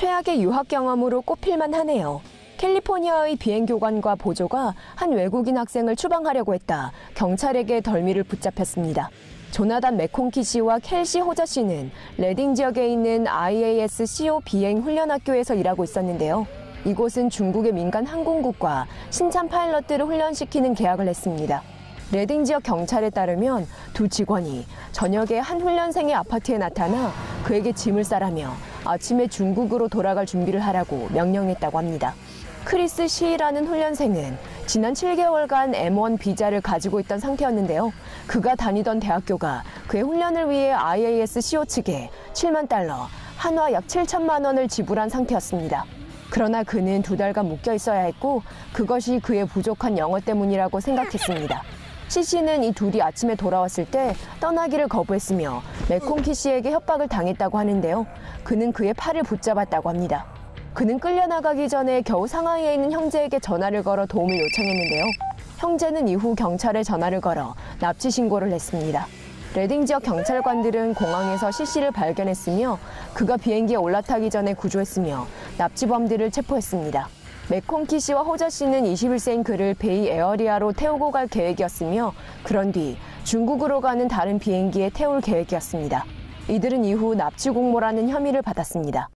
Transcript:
최악의 유학 경험으로 꼽힐만 하네요. 캘리포니아의 비행 교관과 보조가 한 외국인 학생을 추방하려고 했다. 경찰에게 덜미를 붙잡혔습니다. 조나단 맥콩키 씨와 켈시 호저 씨는 레딩 지역에 있는 IASCO 비행 훈련 학교에서 일하고 있었는데요. 이곳은 중국의 민간 항공국과 신참 파일럿들을 훈련시키는 계약을 했습니다. 레딩 지역 경찰에 따르면 두 직원이 저녁에 한 훈련생의 아파트에 나타나 그에게 짐을 싸라며 아침에 중국으로 돌아갈 준비를 하라고 명령했다고 합니다. 크리스 시라는 훈련생은 지난 7개월간 M1 비자를 가지고 있던 상태였는데요. 그가 다니던 대학교가 그의 훈련을 위해 IASCO 측에 7만 달러, 한화 약 7천만 원을 지불한 상태였습니다. 그러나 그는 두 달간 묶여 있어야 했고 그것이 그의 부족한 영어 때문이라고 생각했습니다. 시 씨는 이 둘이 아침에 돌아왔을 때 떠나기를 거부했으며 맥콩키 씨에게 협박을 당했다고 하는데요. 그는 그의 팔을 붙잡았다고 합니다. 그는 끌려나가기 전에 겨우 상하이에 있는 형제에게 전화를 걸어 도움을 요청했는데요. 형제는 이후 경찰에 전화를 걸어 납치 신고를 했습니다. 레딩 지역 경찰관들은 공항에서 시 씨를 발견했으며 그가 비행기에 올라타기 전에 구조했으며 납치범들을 체포했습니다. 맥콩키 씨와 호저 씨는 21세인 그를 베이 에어리아로 태우고 갈 계획이었으며 그런 뒤 중국으로 가는 다른 비행기에 태울 계획이었습니다. 이들은 이후 납치 공모라는 혐의를 받았습니다.